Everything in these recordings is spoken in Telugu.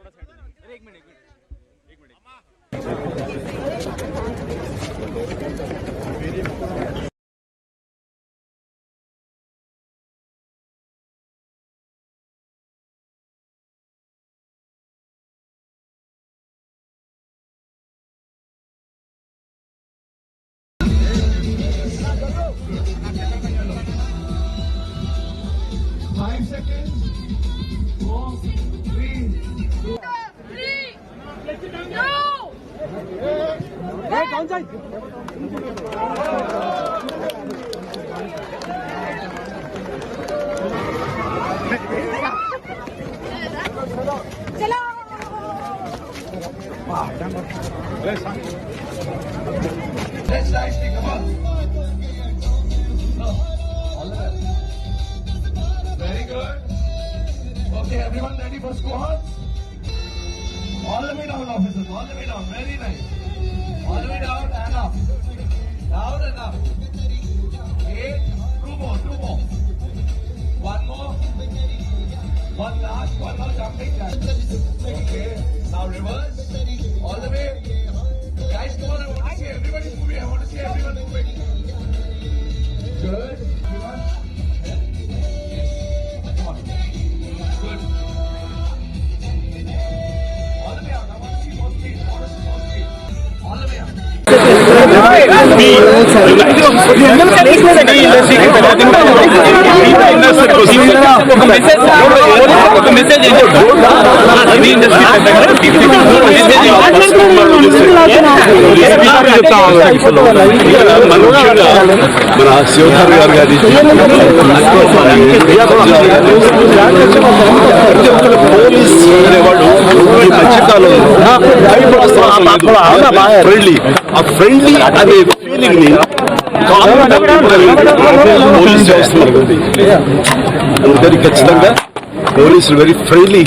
एक मिनट Let's nicely come on. All the. Very good. Okay, everyone ready for squats? All the way down, officers. All the way down. Very nice. Way down and up. Down and up. Two more. Two more. One more. One last. One more jumping. Okay. Now reverse. Out. మన శివధర్ గారు గారి పోలీస్ అనేవాడు ఈ మధ్యకాలంలో ఫ్రెండ్లీ ఆ ఫ్రెండ్లీ అనే ఫీలింగ్ని పోలీస్ వ్యవస్థ మనకు ఉంది అందుకని ఖచ్చితంగా పోలీసులు వెరీ ఫ్రెండ్లీ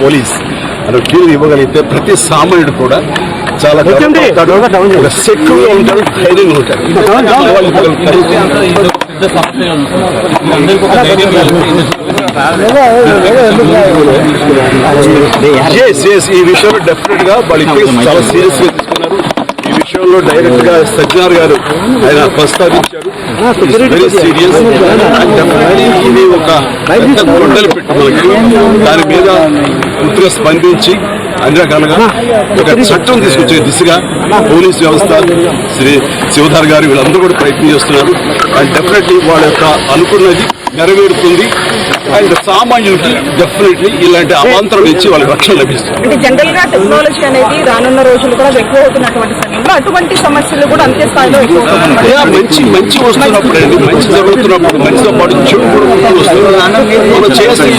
పోలీస్ అనే ఫీల్ ఇవ్వగలిగితే ప్రతి సామాన్యుడు కూడా చాలా ఉంటాడు. ధైర్యంగా ఉంటాడు. వాళ్ళు. ఈ విషయంలో డెఫినెట్గా వాళ్ళు చాలా సీరియస్గా తీసుకున్నారు ఈ విషయంలో డైరెక్ట్గా సజ్జనార్ గారు ఆయన ప్రస్తావించారు. వెరీ సీరియస్ ఇది ఒక గొడ్డలు దాని మీద పూర్తిగా స్పందించి అన్ని రకాలుగా ఒక చట్టం తీసుకొచ్చే దిశగా పోలీస్ వ్యవస్థ శ్రీ శివధార్ గారు వీళ్ళందరూ కూడా ప్రయత్నం చేస్తున్నారు. అండ్ డెఫినెట్లీ వాళ్ళ యొక్క అనుకున్నది నెరవేరుతుంది. అండ్ సామాన్యుడికి డెఫినెట్లీ ఇలాంటి అవాంతరం ఇచ్చి వాళ్ళకి రక్షణ లభిస్తుంది. అంటే జనరల్గా టెక్నాలజీ అనేది రానున్న రోజులు కూడా ఎక్కువ అవుతున్నటువంటి సమయంలో అటువంటి సమస్యలు కూడా అంతే స్థాయిలో మంచి మంచి వస్తున్నప్పుడు అండి. మంచి జరుగుతున్నప్పుడు మంచితో పాటు చెడు మనం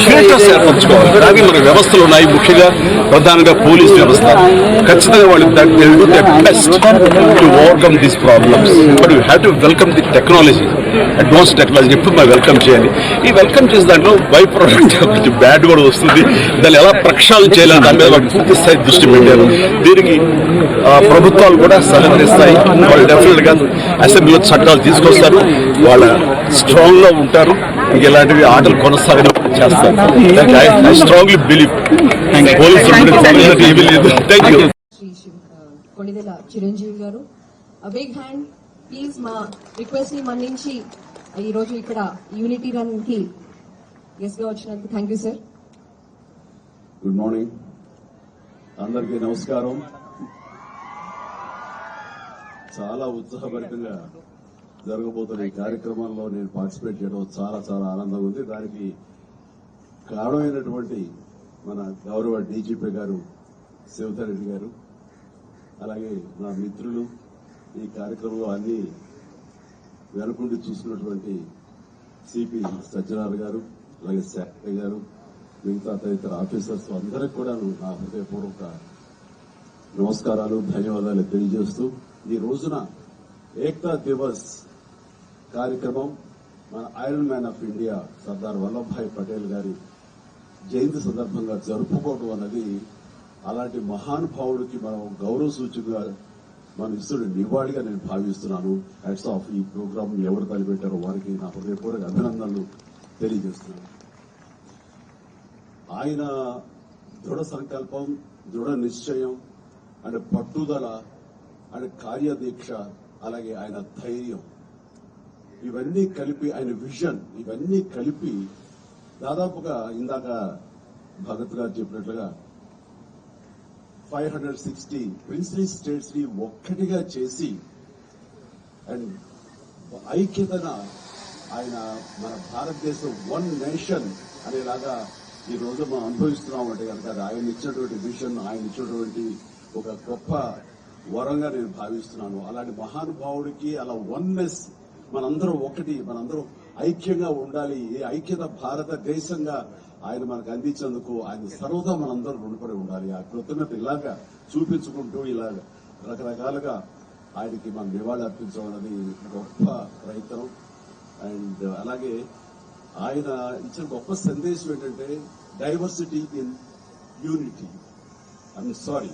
ఫిల్టర్స్ ఏర్పరచుకోవాలి కానీ మన వ్యవస్థలు ఉన్నాయి. ముఖ్యంగా ప్రధానంగా పోలీస్ వ్యవస్థ. ఖచ్చితంగా వాళ్ళు best to overcome these problems but you have to welcome the technology advance technology ఎప్పుడు మనం వెల్కమ్ చేయాలి? ఈ వెల్కమ్ చేసే దాంట్లో బై ప్రోడక్ట్ కొంచెం బ్యాడ్ కూడా వస్తుంది. దాన్ని ఎలా ప్రక్షాళన చేయాలని దాని మీద వాళ్ళు పూర్తి స్థాయి దృష్టి పెట్టారు. దీనికి ప్రభుత్వాలు కూడా సహకరిస్తాయి. వాళ్ళు డెఫినెట్గా అసెంబ్లీలో చట్టాలు తీసుకొస్తారు. వాళ్ళ స్ట్రాంగ్గా ఉంటారు. ఇంక ఇలాంటివి ఆటలు కొనసాగినప్పుడు చేస్తారు. ఐ స్ట్రాంగ్లీ బిలీవ్ పోలీసులు ఏమీ లేదు. Thank you Shri Siva Konidela Chiranjeevi garu big hand please మా రిక్వెస్ట్ని మన్నించి ఈ రోజు ఇక్కడ యూనిటీ రన్కి గెస్ట్గా వచ్చినందుకు thank you sir good morning అందరికీ నమస్కారం. చాలా ఉత్సాహభరితంగా జరగబోతున్న ఈ కార్యక్రమంలో నేను పార్టిసిపేట్ చేయడం చాలా చాలా ఆనందంగా ఉంది. దానికి కారణమైనటువంటి మన గౌరవ డీజీపీ గారు శివధర్ రెడ్డి గారు అలాగే నా మిత్రులు ఈ కార్యక్రమంలో అన్ని వెనుకుండి చూసినటువంటి సిపి సత్యనారాయణ గారు అలాగే శాఖ గారు మిగతా తదితర ఆఫీసర్స్ అందరికి కూడా నా హృదయపూర్వక నమస్కారాలు ధన్యవాదాలు తెలియజేస్తూ ఈ రోజున ఏక్తా దివస్ కార్యక్రమం మన iron man of India Sardar Vallabhbhai Patel గారి జయంతి సందర్భంగా జరుపుకోవడం అన్నది అలాంటి మహానుభావుడికి మనం గౌరవ సూచికగా మన ఇస్తున్న నివాళిగా నేను భావిస్తున్నాను. హెడ్స్ ఆఫ్ ఈ ప్రోగ్రామ్ ఎవరు తలపెట్టారో వారికి నా హృదయపూర్వక అభినందనలు. తెలియజేస్తున్నాను. ఆయన దృఢ సంకల్పం దృఢ నిశ్చయం అండ్ పట్టుదల అండ్ కార్యదీక్ష అలాగే ఆయన ధైర్యం. ఇవన్నీ కలిపి ఆయన విజన్ ఇవన్నీ కలిపి దాదాపుగా ఇందాక భగత్ గారు చెప్పినట్లుగా ఫైవ్ హండ్రెడ్ సిక్స్టీ ప్రిన్స్లీ స్టేట్స్ని ఒక్కటిగా చేసి అండ్ ఐక్యతన ఆయన మన భారతదేశం వన్ నేషన్ అనేలాగా ఈ రోజు మనం అనుభవిస్తున్నాం అంటే కనుక ఆయన ఇచ్చినటువంటి విజన్ ఆయన ఇచ్చినటువంటి ఒక గొప్ప వరంగా నేను భావిస్తున్నాను. అలాంటి మహానుభావుడికి అలా వన్నెస్ మనందరం ఒకటి మనందరం ఐక్యంగా ఉండాలి. ఏ ఐక్యత భారతదేశంగా ఆయన మనకు అందించేందుకు ఆయన సర్వదా మనందరం రుణపడి ఉండాలి. ఆ కృతజ్ఞత ఇలాగా చూపించుకుంటూ ఇలాగ రకరకాలుగా ఆయనకి మనం నివాళి అర్పించడం అనేది గొప్ప ప్రయత్నం అండ్ అలాగే ఆయన ఇచ్చిన గొప్ప సందేశం ఏంటంటే diversity in unity I'm sorry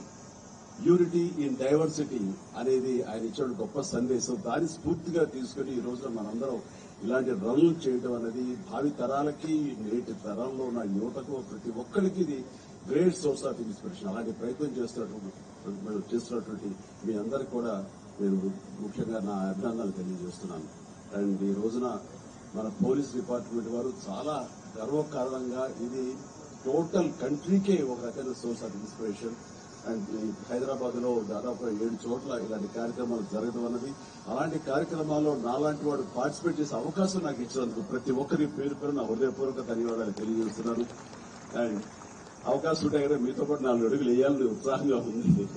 unity in diversity అనేది ఆయన ఇచ్చిన గొప్ప సందేశం. దాన్ని స్ఫూర్తిగా తీసుకుని ఈ రోజున మనందరం ఇలాంటి రన్లు చేయడం అనేది భావి తరాలకి నేటి తరంలో ఉన్న యువతకు ప్రతి ఒక్కరికి ఇది గ్రేట్ సోర్స్ ఆఫ్ ఇన్స్పిరేషన్. అలాంటి ప్రయత్నం చేస్తున్నటువంటి చేస్తున్నటువంటి మీ అందరికి కూడా నేను ముఖ్యంగా నా అభినందనలు తెలియజేస్తున్నాను. అండ్ ఈ రోజున మన పోలీస్ డిపార్ట్మెంట్ వారు చాలా గర్వకారణంగా ఇది టోటల్ కంట్రీకే ఒక రకమైన సోర్స్ ఆఫ్ ఇన్స్పిరేషన్. అండ్ ఈ హైదరాబాద్లో దాదాపు ఏడు చోట్ల ఇలాంటి కార్యక్రమాలు జరగడం అన్నది. అలాంటి కార్యక్రమాల్లో నాలాంటి వాడు పార్టిసిపేట్ చేసే అవకాశం నాకు ఇచ్చినందుకు ప్రతి ఒక్కరి పేరు పేరు నా హృదయపూర్వక ధన్యవాదాలు తెలియజేస్తున్నాను. అండ్ అవకాశం ఉంటే కదా మీతో పాటు నాలుగు అడుగులు వేయాలని ఉత్సాహంగా ఉంది.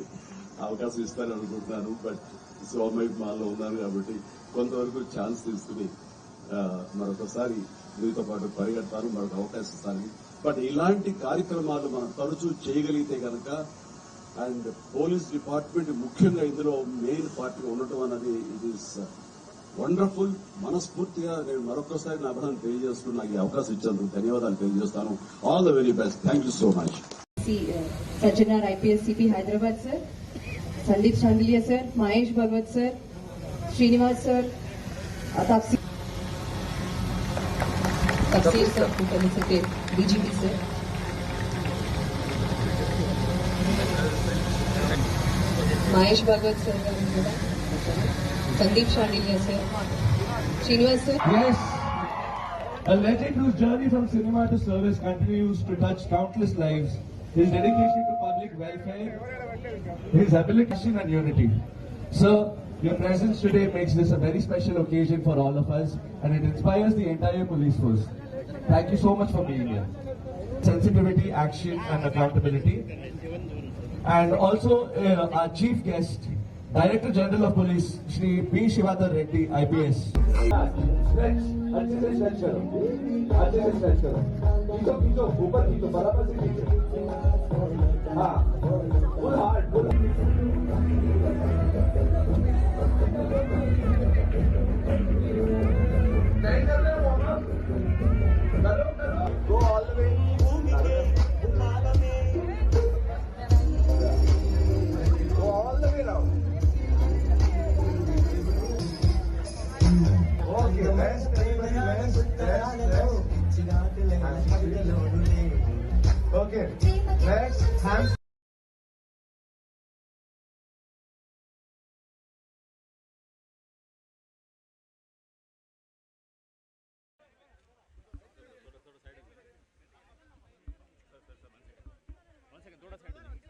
అవకాశం ఇస్తారని అనుకుంటున్నాను. బట్ సోమయ్య మాల్లో ఉన్నారు కాబట్టి కొంతవరకు ఛాన్స్ తీసుకుని మరొకసారి మీతో పాటు పరిగెడతారు మరొక అవకాశం ఇస్తాను బట్ ఇలాంటి కార్యక్రమాలు మనం తరచూ చేయగలిగితే కనుక అండ్ పోలీస్ డిపార్ట్మెంట్ ముఖ్యంగా ఇందులో మెయిన్ పార్టీ ఉండటం అన్నది ఇట్ ఈస్ వండర్ఫుల్ మనస్ఫూర్తిగా నేను మరొకసారి నా అభినందన తెలియజేసుకుని నాకు ఈ అవకాశం ఇచ్చినందుకు ధన్యవాదాలు తెలియజేస్తాను. All the very best thank you so much Sajjanar IPS CP Hyderabad sir Sandeep Chandaliya sir Mahesh Bhagwat sir Srinivas sir Tafseer sir DGP sir Mahesh Bhagwat sir Sandeep Chandaliya sir Srinivas sir. A legend whose journey from cinema to service continues to touch countless lives. His dedication to public welfare, his ability and unity. Sir, your presence today makes this a very special occasion for all of us and it inspires the entire police force. Thank you so much for being here. Sensitivity, action and accountability. And also uh, our chief guest, Director General of Police, Shri B. Shivadar Reddy, IPS. Stretch. अच्छे से stretch करो अच्छे से stretch करो खींचो खींचो ऊपर खींचो बराबर से खींचो 啊我的孩